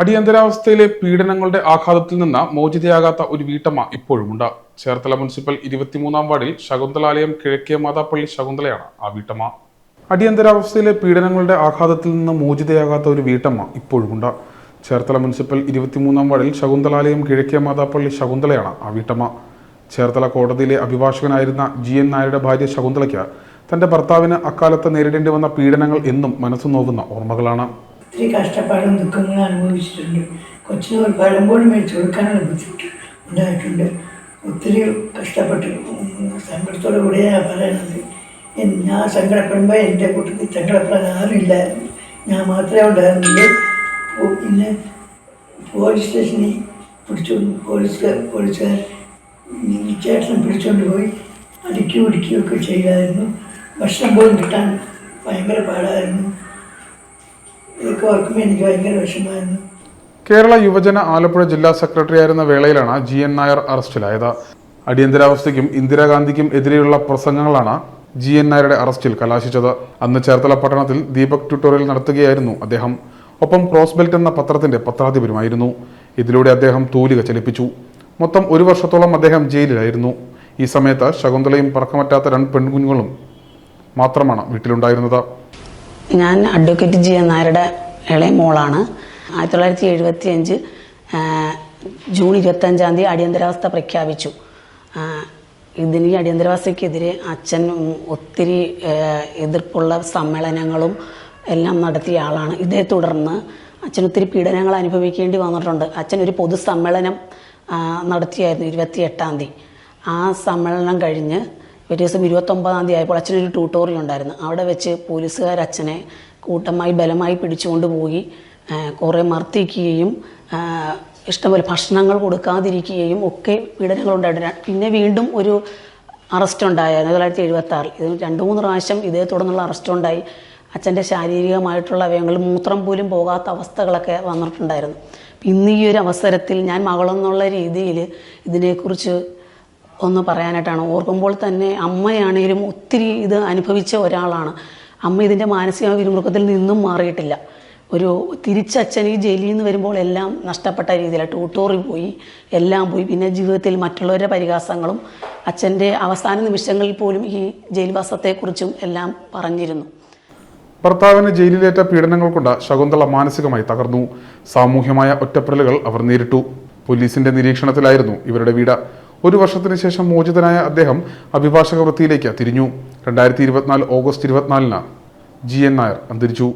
അടിയന്തരാവസ്ഥയിലെ പീഡനങ്ങളുടെ ആഘാതത്തിൽ നിന്ന് മോചിതയാകാത്ത ഒരു വീട്ടമ്മ ഇപ്പോഴുമുണ്ട്. ചേർത്തല മുനിസിപ്പൽ ഇരുപത്തിമൂന്നാം വാർഡിൽ ശകുന്തലാലയം കിഴക്കേ മാതാപ്പള്ളി ശകുന്തലയാണ് ആ വീട്ടമ്മ. അടിയന്തരാവസ്ഥയിലെ പീഡനങ്ങളുടെ ആഘാതത്തിൽ നിന്ന് മോചിതയാകാത്ത ഒരു വീട്ടമ്മ ഇപ്പോഴുമുണ്ട്. ചേർത്തല മുനിസിപ്പൽ ഇരുപത്തിമൂന്നാം വാർഡിൽ ശകുന്തലാലയം കിഴക്കേ മാതാപ്പള്ളി ശകുന്തലയാണ് ആ വീട്ടമ്മ. ചേർത്തല കോടതിയിലെ അഭിഭാഷകനായിരുന്ന ജി എൻ നായരുടെ ഭാര്യ ശകുന്തളയ്ക്ക് തന്റെ ഭർത്താവിന് അക്കാലത്ത് നേരിടേണ്ടി വന്ന പീഡനങ്ങൾ എന്നും മനസ്സു നോക്കുന്ന ഓർമ്മകളാണ്. ഒത്തിരി കഷ്ടപ്പാടും ദുഃഖങ്ങളും അനുഭവിച്ചിട്ടുണ്ട്. കൊച്ചിന് ഒരു പഴമ്പോഴും മേടിച്ചു കൊടുക്കാനുള്ള ബുദ്ധിമുട്ട് ഉണ്ടായിട്ടുണ്ട്. ഒത്തിരി കഷ്ടപ്പെട്ടു സങ്കടത്തോടു കൂടെയാണ് പറയണത്. ഞാൻ സങ്കടപ്പെടുമ്പോൾ എന്റെ കൂട്ടത്തിൽ സങ്കടപ്പെടാൻ ആരുമില്ലായിരുന്നു. ഞാൻ മാത്രമേ ഉണ്ടായിരുന്നുള്ളൂ. പിന്നെ പോലീസ് സ്റ്റേഷനിൽ പിടിച്ചു പോലീസുകാർ പോലീസുകാർ ചേട്ടനെ പിടിച്ചുകൊണ്ട് പോയി അടിക്കുകയും ഇടിക്കുകയൊക്കെ ചെയ്യുമായിരുന്നു ഭക്ഷണം പോലും കിട്ടാൻ ഭയങ്കര പാടായിരുന്നു. എനിക്ക് കേരള യുവജന ആലപ്പുഴ ജില്ലാ സെക്രട്ടറി ആയിരുന്ന വേളയിലാണ് ജി എൻ നായർ അറസ്റ്റിലായത്. അടിയന്തരാവസ്ഥയ്ക്കും ഇന്ദിരാഗാന്ധിക്കും എതിരെയുള്ള പ്രസംഗങ്ങളാണ് ജി എൻ നായരുടെ അറസ്റ്റിൽ കലാശിച്ചത്. അന്ന് ചേർത്തല പട്ടണത്തിൽ ദീപക് ട്യൂട്ടോറിയൽ നടത്തുകയായിരുന്നു അദ്ദേഹം. ഒപ്പം ക്രോസ് ബെൽറ്റ് എന്ന പത്രത്തിന്റെ പത്രാധിപരുമായിരുന്നു. ഇതിലൂടെ അദ്ദേഹം തൂലിക ചലിപ്പിച്ചു. മൊത്തം ഒരു വർഷത്തോളം അദ്ദേഹം ജയിലിലായിരുന്നു. ഈ സമയത്ത് ശകുന്തളയും പറക്കമറ്റാത്ത രണ്ട് പെൺകുഞ്ഞുങ്ങളും മാത്രമാണ് വീട്ടിലുണ്ടായിരുന്നത്. ഞാൻ അഡ്വക്കേറ്റ് ജി എൻ നായരുടെ ഇളയ മോളാണ്. ആയിരത്തി തൊള്ളായിരത്തി എഴുപത്തി അഞ്ച് ജൂൺ ഇരുപത്തഞ്ചാം തീയതി അടിയന്തരാവസ്ഥ പ്രഖ്യാപിച്ചു. ഇതിന് ഈ അടിയന്തരാവസ്ഥയ്ക്കെതിരെ അച്ഛൻ ഒത്തിരി എതിർപ്പുള്ള സമ്മേളനങ്ങളും എല്ലാം നടത്തിയ ആളാണ്. ഇതേ തുടർന്ന് അച്ഛൻ ഒത്തിരി പീഡനങ്ങൾ അനുഭവിക്കേണ്ടി വന്നിട്ടുണ്ട്. അച്ഛൻ ഒരു പൊതുസമ്മേളനം സമ്മേളനം നടത്തിയായിരുന്നു ഇരുപത്തി എട്ടാം തീയതി. ആ സമ്മേളനം കഴിഞ്ഞ് ഒരു ദിവസം ഇരുപത്തൊമ്പതാം തീയതി ആയപ്പോൾ അച്ഛനൊരു ട്യൂട്ടോറിയൽ ഉണ്ടായിരുന്നു. അവിടെ വെച്ച് പോലീസുകാർ അച്ഛനെ കൂട്ടമായി ബലമായി പിടിച്ചുകൊണ്ട് പോയി കുറേ മർദ്ദിക്കുകയും ഇഷ്ടംപോലെ ഭക്ഷണങ്ങൾ കൊടുക്കാതിരിക്കുകയും ഒക്കെ പീഡനങ്ങളുണ്ടായിട്ടുണ്ട്. പിന്നെ വീണ്ടും ഒരു അറസ്റ്റ് ഉണ്ടായിരുന്നു. തൊള്ളായിരത്തി എഴുപത്തി ആറിൽ ഇതിന് രണ്ട് മൂന്ന് പ്രാവശ്യം ഇതേ തുടർന്നുള്ള അറസ്റ്റ് ഉണ്ടായി. അച്ഛന്റെ ശാരീരികമായിട്ടുള്ള അവയവങ്ങൾ മൂത്രം പോലും പോകാത്ത അവസ്ഥകളൊക്കെ വന്നിട്ടുണ്ടായിരുന്നു. ഇന്ന് ഈ ഒരു അവസരത്തിൽ ഞാൻ മകളെന്നുള്ള രീതിയിൽ ഇതിനെക്കുറിച്ച് ഒന്ന് പറയാനായിട്ടാണ്. ഓർക്കുമ്പോൾ തന്നെ അമ്മയാണേലും ഒത്തിരി ഇത് അനുഭവിച്ച ഒരാളാണ്. അമ്മ ഇതിന്റെ മാനസിക വിരുമുറുക്കത്തിൽ നിന്നും മാറിയിട്ടില്ല. ഒരു തിരിച്ചച്ഛൻ ഈ ജയിലിൽ നിന്ന് വരുമ്പോൾ എല്ലാം നഷ്ടപ്പെട്ട രീതിയിലാണ് ട്യൂട്ടോറിൽ പോയി എല്ലാം പോയി. പിന്നെ ജീവിതത്തിൽ മറ്റുള്ളവരുടെ പരിഹാസങ്ങളും അച്ഛന്റെ അവസാന നിമിഷങ്ങളിൽ പോലും ഈ ജയിൽവാസത്തെക്കുറിച്ചും എല്ലാം പറഞ്ഞിരുന്നു. ഭർത്താവിന് ജയിലിലേറ്റ പീഡനങ്ങൾ കൊണ്ട് ശകുന്തള മാനസികമായി തകർന്നു. സാമൂഹ്യമായ ഒറ്റപ്പെടലുകൾ അവർ നേരിട്ടു. പോലീസിന്റെ നിരീക്ഷണത്തിലായിരുന്നു ഇവരുടെ വീട്. ഒരു വർഷത്തിന് ശേഷം മോചിതനായ അദ്ദേഹം അഭിഭാഷക വൃത്തിയിലേക്ക് തിരിഞ്ഞു. രണ്ടായിരത്തി ഇരുപത്തിനാല് ഓഗസ്റ്റ് ഇരുപത്തിനാലിന് ജി എൻ നായർ അന്തരിച്ചു.